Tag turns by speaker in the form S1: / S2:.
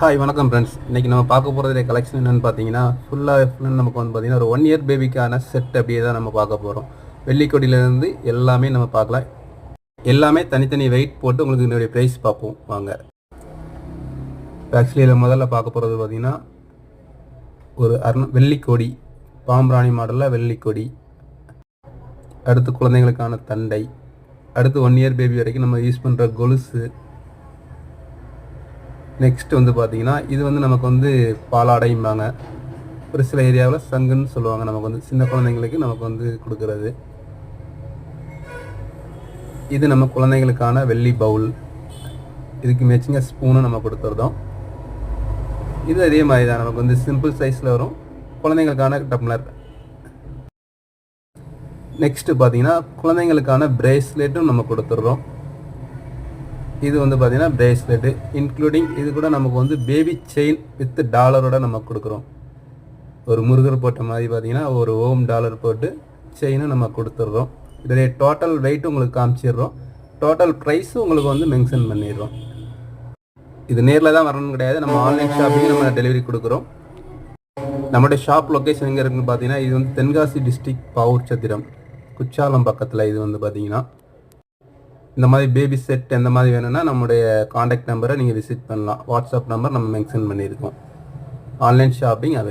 S1: Hi வணக்கம் friends இன்றைக்கி நம்ம பார்க்க போகிறது கலெக்ஷன் என்னென்னு பார்த்தீங்கன்னா ஃபுல்லாக ஃபுல்லாக நமக்கு வந்து பார்த்தீங்கன்னா ஒரு ஒன் இயர் பேபிக்கான செட் அப்படியே தான் நம்ம பார்க்க போகிறோம் வெள்ளிக்கொடியிலேருந்து எல்லாமே நம்ம பார்க்கலாம். எல்லாமே தனித்தனி வெயிட் போட்டு உங்களுக்கு என்னுடைய ப்ரைஸ் பார்ப்போம். வாங்க. ஆக்சுவலி இதில் முதல்ல பார்க்க போகிறது பார்த்தீங்கன்னா ஒரு அருண வெள்ளிக்கொடி பாம்பராணி மாடலில் வெள்ளிக்கொடி. அடுத்து குழந்தைங்களுக்கான தண்டை. அடுத்து ஒன் இயர் பேபி வரைக்கும் நம்ம யூஸ் பண்ணுற கொலுசு. நெக்ஸ்ட் வந்து பார்த்தீங்கன்னா இது வந்து நமக்கு வந்து பாலாடைம்பாங்க. ஒரு சில ஏரியாவில் சங்குன்னு சொல்லுவாங்க. நமக்கு வந்து சின்ன குழந்தைங்களுக்கு நமக்கு வந்து கொடுக்கறது. இது நம்ம குழந்தைங்களுக்கான வெள்ளி பவுல் இதுக்கு மேட்சிங்காக ஸ்பூனும் நம்ம கொடுத்துருந்தோம் இது அதே மாதிரி தான் நமக்கு வந்து சிம்பிள் சைஸில் வரும். குழந்தைங்களுக்கான டம்ளர் நெக்ஸ்ட்டு பார்த்தீங்கன்னா குழந்தைங்களுக்கான பிரேஸ்லெட்டும் நம்ம கொடுத்துட்றோம் இது வந்து பார்த்தீங்கன்னா பிரேஸ்லெட்டு இன்க்ளூடிங் இது கூட நமக்கு வந்து பேபி செயின் வித் டாலரோட நம்ம கொடுக்குறோம். ஒரு முருகர் போட்ட மாதிரி பார்த்தீங்கன்னா ஒரு ஓம் டாலர் போட்டு செயினை நம்ம கொடுத்துட்றோம். இதோடைய டோட்டல் வெயிட் உங்களுக்கு காமிச்சிடுறோம். டோட்டல் ப்ரைஸும் உங்களுக்கு வந்து மென்ஷன் பண்ணிடுறோம். இது நேரில் தான் வரணும் கிடையாது. நம்ம ஆன்லைன் ஷாப்பிங் நம்ம டெலிவரி கொடுக்குறோம். நம்மளுடைய ஷாப் லொக்கேஷன் எங்கே இருக்குன்னு பார்த்தீங்கன்னா இது வந்து தென்காசி டிஸ்ட்ரிக்ட் பாவூர் சத்திரம். குச்சாலம் பக்கத்தில் இது வந்து பார்த்தீங்கன்னா இந்த மாதிரி பேபி செட் எந்த மாதிரி வேணும்னா நம்முடைய காண்டாக்ட் நம்பரை நீங்கள் விசிட் பண்ணலாம். வாட்ஸ்அப் நம்பர் நம்ம மென்ஷன் பண்ணியிருக்கோம். Online shopping available